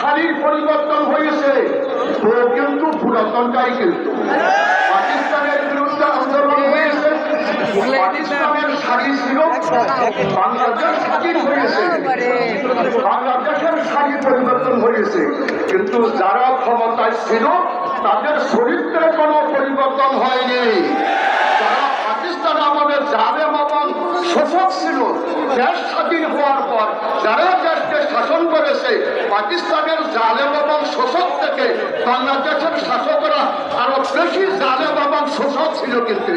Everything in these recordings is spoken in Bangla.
শাড়ির পরিবর্তন হয়েছে। তো কিন্তু পুরাতনটাই কিন্তু পাকিস্তানের বিরুদ্ধে আন্দোলন হয়েছে। পাকিস্তানের পরিবর্তন যারা ক্ষমতায় ছিল, তাদের কোনো পরিবর্তন হয়নি। পাকিস্তান আমাদের জালেম মতন শোষক ছিল। দেশ স্বাধীন হওয়ার পর যারা দেশকে পাকিস্তানের জালেম এবং শোষক থেকে বাংলাদেশের শাসকরা আরও বেশি জালেম এবং শোষক ছিল কিন্তু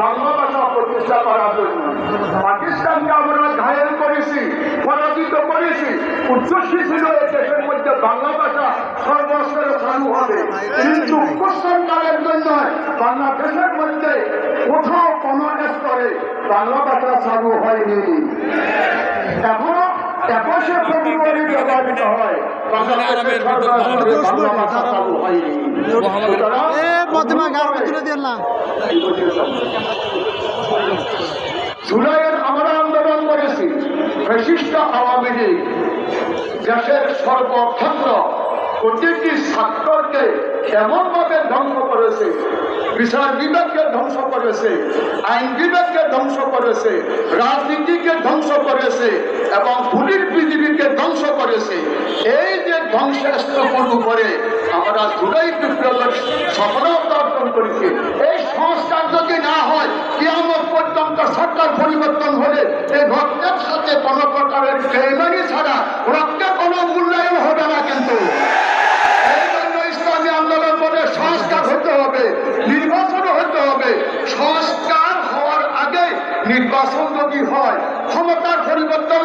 বাংলা প্রতিষ্ঠা করার জন্য। পাকিস্তানকে আমরা ঘায়েল করেছি করেছি। দেশের মধ্যে বাংলা ভাষা কিন্তু উপস্থানকালের জন্য বাংলাদেশের মধ্যে কোথাও কোনো স্তরে বাংলা ভাষা চালু হয়নি। এখনও একুশে ফেব্রুয়ারি ব্যবহৃত হয়। জুলাইয়ের আমরা আন্দোলন করেছি। বিশিষ্ট আওয়ামী লীগ দেশের সর্বক্ষেত্র। প্রতিটি ছাত্রকে এমনভাবে ধ্বংস করেছে? বিচার বিভাগকে ধ্বংস করেছে, আইন বিভাগকে ধ্বংস করেছে, রাজনীতিকে ধ্বংস করেছে এবং পুলিশ পৃথিবীকে ধ্বংস করেছে। এই যে ধ্বংসের স্তূপের উপরে আমরা জুলাই বিপ্লবের সফলতা অর্জন করেছি। এই সংস্কার যদি না হয়, কিয়ামত পর্যন্ত সরকার পরিবর্তন হলে এই রক্তের সাথে কোনো প্রকারের বেইমানি ছাড়া রক্তের কোনো মূল্যায়ন হবে না কিন্তু এই জন্য ইসলামী আন্দোলন বলে সংস্কার হতে হবে নির্বাচন হতে হবে সংস্কার হওয়ার আগে নির্বাচন যদি হয় ক্ষমতার পরিবর্তন